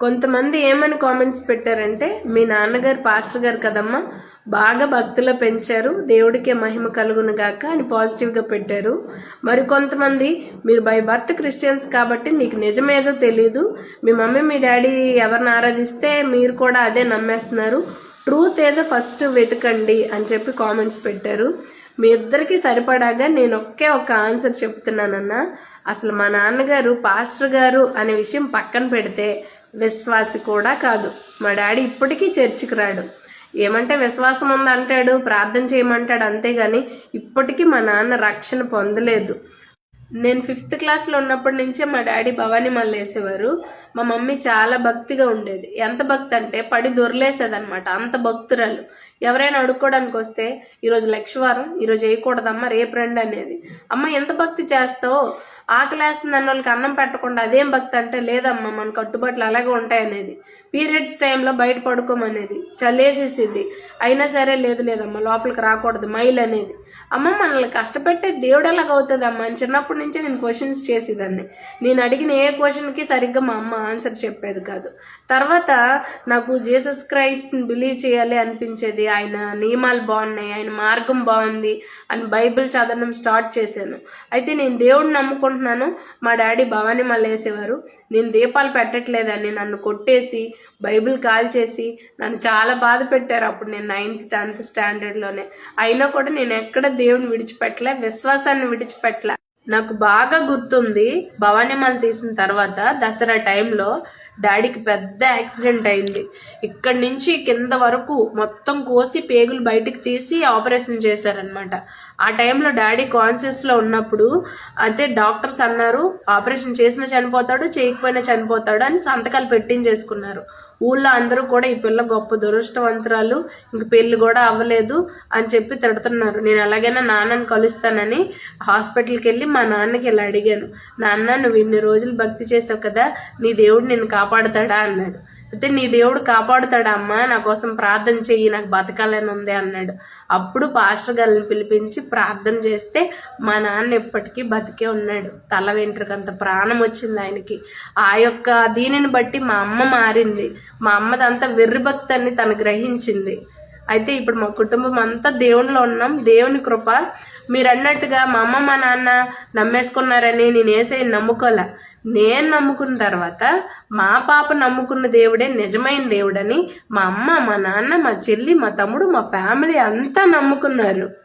కొంతమంది ఏమని కామెంట్స్ పెట్టారంటే మీ నాన్నగారు పాస్టర్ గారు కదమ్మా బాగా భక్తులు పెంచారు దేవుడికే మహిమ కలుగును గాక అని పాజిటివ్గా పెట్టారు. మరి కొంతమంది మీరు బై బర్త్ క్రిస్టియన్స్ కాబట్టి మీకు నిజమేదో తెలీదు మీ మమ్మీ మీ డాడీ ఎవరిని ఆరాధిస్తే మీరు కూడా అదే నమ్మేస్తున్నారు ట్రూత్ ఏదో ఫస్ట్ వెతకండి అని చెప్పి కామెంట్స్ పెట్టారు. మీ ఇద్దరికీ సరిపడాగా నేను ఒకే ఒక ఆన్సర్ చెప్తున్నానన్నా అసలు మా నాన్నగారు పాస్టర్ గారు అనే విషయం పక్కన పెడితే విశ్వాసి కూడా కాదు. మా డాడీ ఇప్పటికీ చర్చికి రాడు. ఏమంటే విశ్వాసం ఉందంటాడు ప్రార్థన చేయమంటాడు అంతేగాని ఇప్పటికీ మా నాన్న రక్షణ పొందలేదు. నేను ఫిఫ్త్ క్లాస్లో ఉన్నప్పటి నుంచే మా డాడీ భవానీ మళ్ళీ వేసేవారు. మా మమ్మీ చాలా భక్తిగా ఉండేది. ఎంత భక్తి అంటే పడి దొరలేసేదనమాట అంత భక్తురాలు. ఎవరైనా అడుక్కోవడానికి వస్తే ఈరోజు లక్షవారం ఈరోజు వేయకూడదమ్మా రేపు రండి అనేది. అమ్మ ఎంత భక్తి చేస్తావు? ఆకలేస్తుంది అన్న వాళ్ళకి అన్నం పెట్టకుండా అదేం భక్తి అంటే లేదమ్మా మన కట్టుబాట్లు అలాగే ఉంటాయనేది. పీరియడ్స్ టైంలో బయట పడుకోమనేది. చల్లేసేసింది. అయినా సరే లేదు లేదమ్మా లోపలికి రాకూడదు మైల్ అనేది. అమ్మ మనల్ని కష్టపెట్టే దేవుడు ఎలాగ అవుతుందమ్మా అని చిన్నప్పటి నుంచే నేను క్వశ్చన్స్ చేసేదాన్ని. నేను అడిగిన ఏ క్వశ్చన్కి సరిగ్గా మా అమ్మ ఆన్సర్ చెప్పేది కాదు. తర్వాత నాకు జీసస్ క్రైస్ట్ని బిలీవ్ చేయాలి అనిపించేది. ఆయన నియమాలు బాగున్నాయి ఆయన మార్గం బాగుంది అని బైబిల్ చదవడం స్టార్ట్ చేశాను. అయితే నేను దేవుడిని అనుకుంటున్నాను. మా డాడీ భవానీ మళ్ళీ వేసేవారు నేను దీపాలు పెట్టట్లేదని నన్ను కొట్టేసి బైబిల్ కాల్ చేసి నన్ను చాలా బాధ పెట్టారు అప్పుడు నేను నైన్త్ టెన్త్ స్టాండర్డ్లోనే అయినా కూడా నేను ఎక్కడ దేవుని విడిచిపెట్టలే విశ్వాసాన్ని విడిచిపెట్టలే. నాకు బాగా గుర్తుంది భవానీమాల తీసిన తర్వాత దసరా టైంలో డాడీకి పెద్ద యాక్సిడెంట్ అయింది. ఇక్కడి నుంచి కింద వరకు మొత్తం కోసి పేగులు బయటికి తీసి ఆపరేషన్ చేశారనమాట ఆ టైంలో డాడీ కాన్షియస్లో ఉన్నప్పుడు అయితే డాక్టర్స్ అన్నారు ఆపరేషన్ చేసినా చనిపోతాడు చేయకపోయినా చనిపోతాడు అని సంతకాలు పెట్టించేసుకున్నారు. ఊళ్ళో అందరూ కూడా ఈ పిల్ల గొప్ప దురదృష్టవంతురాలు ఇంక పెళ్ళి కూడా అవ్వలేదు అని చెప్పి తిడుతున్నారు. నేను ఎలాగైనా నాన్నని కలుస్తానని హాస్పిటల్కి వెళ్ళి మా నాన్నకి ఇలా అడిగాను. నాన్న నువ్వు ఇన్ని రోజులు భక్తి చేసావు కదా నీ దేవుడు నిన్ను కాపాడుతాడా? అన్నాడు. అయితే నీ దేవుడు కాపాడుతాడమ్మా నా కోసం ప్రార్థన చెయ్యి నాకు బతకాలని ఉంది అన్నాడు. అప్పుడు పాస్టర్ గారిని పిలిపించి ప్రార్థన చేస్తే మా నాన్న ఎప్పటికీ బతికే ఉన్నాడు. తల వెంట్రుకంత ప్రాణం వచ్చింది ఆయనకి. ఆ యొక్క దీనిని బట్టి మా అమ్మ మారింది. మా అమ్మదంతా వెర్రి తను గ్రహించింది. అయితే ఇప్పుడు మా కుటుంబం అంతా దేవునిలో ఉన్నాం. దేవుని కృప. మీరు అన్నట్టుగా మా అమ్మ మా నాన్న నమ్మేసుకున్నారని నేను వేసే నమ్ముకోలే. నేను నమ్ముకున్న తర్వాత మా పాప నమ్ముకున్న దేవుడే నిజమైన దేవుడని మా అమ్మ మా నాన్న మా చెల్లి మా తమ్ముడు మా ఫ్యామిలీ అంతా నమ్ముకున్నారు.